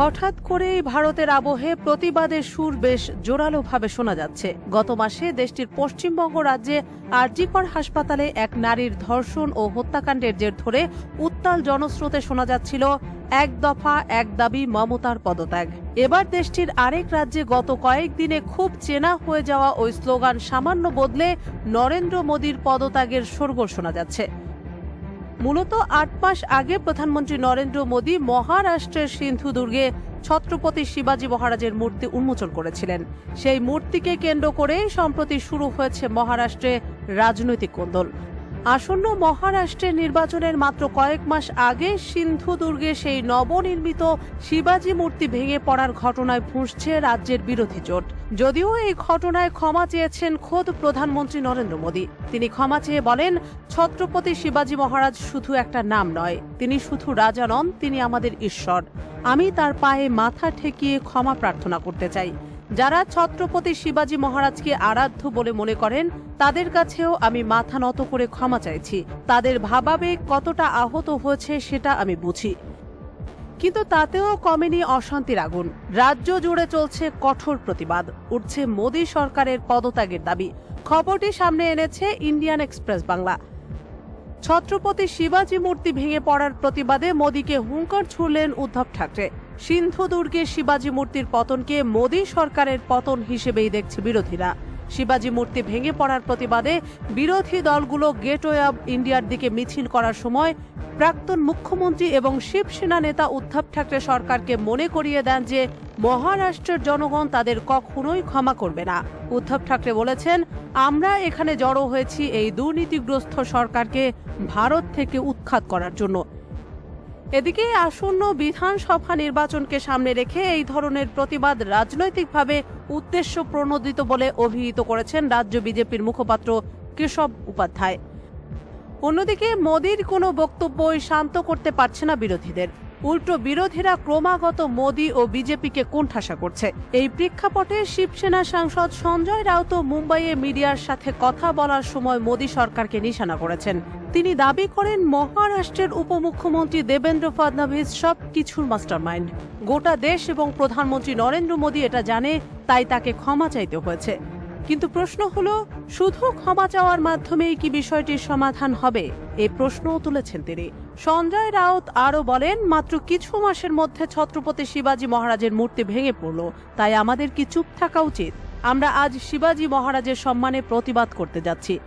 হঠাৎ করেই ভারতের আবহে প্রতিবাদের সুর বেশ জোরালোভাবে শোনা যাচ্ছে। গত মাসে দেশটির পশ্চিমবঙ্গ রাজ্যে আরজিকর হাসপাতালে এক নারীর ধর্ষণ ও হত্যাকাণ্ডের জের ধরে উত্তাল জনস্রোতে শোনা যাচ্ছিল, এক দফা, এক দাবি, মমতার পদত্যাগ। এবার দেশটির আরেক রাজ্যে গত কয়েকদিনে খুব চেনা হয়ে যাওয়া ওই স্লোগান সামান্য বদলে নরেন্দ্র মোদীর পদত্যাগের শোরগোল শোনা যাচ্ছে। মূলত আট মাস আগে প্রধানমন্ত্রী নরেন্দ্র মোদী মহারাষ্ট্রের সিন্ধু দুর্গে ছত্রপতি শিবাজি মহারাজের মূর্তি উন্মোচন করেছিলেন। সেই মূর্তিকে কেন্দ্র করেই সম্প্রতি শুরু হয়েছে মহারাষ্ট্রে রাজনৈতিক কোন্দল। আসন্ন মহারাষ্ট্রের নির্বাচনের মাত্র কয়েক মাস আগে সিন্ধু দুর্গে সেই নবনির্মিত শিবাজী মূর্তি ভেঙে পড়ার ঘটনায় ফুঁসছে রাজ্যের বিরোধী জোট। যদিও এই ঘটনায় ক্ষমা চেয়েছেন খোদ প্রধানমন্ত্রী নরেন্দ্র মোদী। তিনি ক্ষমা চেয়ে বলেন, ছত্রপতি শিবাজী মহারাজ শুধু একটা নাম নয়, তিনি শুধু রাজা নন, তিনি আমাদের ঈশ্বর। আমি তার পায়ে মাথা ঠেকিয়ে ক্ষমা প্রার্থনা করতে চাই। যারা ছত্রপতি শিবাজী মহারাজকে আরাধ্য বলে মনে করেন, তাদের কাছেও আমি মাথা নত করে ক্ষমা চাইছি। তাদের ভাবাবেগ কতটা আহত হয়েছে সেটা আমি বুঝি। কিন্তু তাতেও কমেনি অশান্তির আগুন রাজ্য জুড়ে চলছে কঠোর প্রতিবাদ, উঠছে মোদী সরকারের পদত্যাগের দাবি। খবরটি সামনে এনেছে ইন্ডিয়ান এক্সপ্রেস বাংলা। ছত্রপতি শিবাজী মূর্তি ভেঙে পড়ার প্রতিবাদে মোদীকে হুঙ্কার ছুড়লেন উদ্ধব ঠাকরে। সিন্ধু দুর্গে শিবাজী মূর্তির পতনকে মোদী সরকারের পতন হিসেবেই দেখছে বিরোধীরা। শিবাজী মূর্তি ভেঙে পড়ার প্রতিবাদে বিরোধী দলগুলো গেটওয়ে অব ইন্ডিয়ার দিকে মিছিল করার সময় প্রাক্তন মুখ্যমন্ত্রী এবং শিবসেনা নেতা উদ্ধব ঠাকরে সরকারকে মনে করিয়ে দেন যে মহারাষ্ট্রের জনগণ তাদের কখনোই ক্ষমা করবে না। উদ্ধব ঠাকরে বলেছেন, আমরা এখানে জড়ো হয়েছি এই দুর্নীতিগ্রস্ত সরকারকে ভারত থেকে উৎখাত করার জন্য। এদিকে আসন্ন বিধানসভা নির্বাচনকে সামনে রেখে এই ধরনের প্রতিবাদ রাজনৈতিকভাবে উদ্দেশ্য প্রণোদিত বলে অভিহিত করেছেন রাজ্য বিজেপির মুখপাত্র কেশব উপাধ্যায়। অন্যদিকে মোদীর কোনো বক্তব্যই শান্ত করতে পারছে না বিরোধীদের। উল্টো বিরোধীরা ক্রমাগত মোদী ও বিজেপিকে কোণঠাসা করছে। এই প্রেক্ষাপটে শিবসেনা সাংসদ সঞ্জয় রাউত মুম্বাইয়ে মিডিয়ার সাথে কথা বলার সময় মোদী সরকারকে নিশানা করেছেন। তিনি দাবি করেন মহারাষ্ট্রের উপমুখ্যমন্ত্রী দেবেন্দ্র ফডনভিস সব কিছুর মাস্টারমাইন্ড। গোটা দেশ এবং প্রধানমন্ত্রী নরেন্দ্র মোদী এটা জানে, তাই তাকে ক্ষমা চাইতে হয়েছে। কিন্তু প্রশ্ন হলো, শুধু ক্ষমা চাওয়ার মাধ্যমেই কি বিষয়টির সমাধান হবে? এই প্রশ্নও তুলেছেন তিনি। সঞ্জয় রাউত আরও বলেন, মাত্র কিছু মাসের মধ্যে ছত্রপতি শিবাজী মহারাজের মূর্তি ভেঙে পড়ল, তাই আমাদের কি চুপ থাকা উচিত? আমরা আজ শিবাজী মহারাজের সম্মানে প্রতিবাদ করতে যাচ্ছি।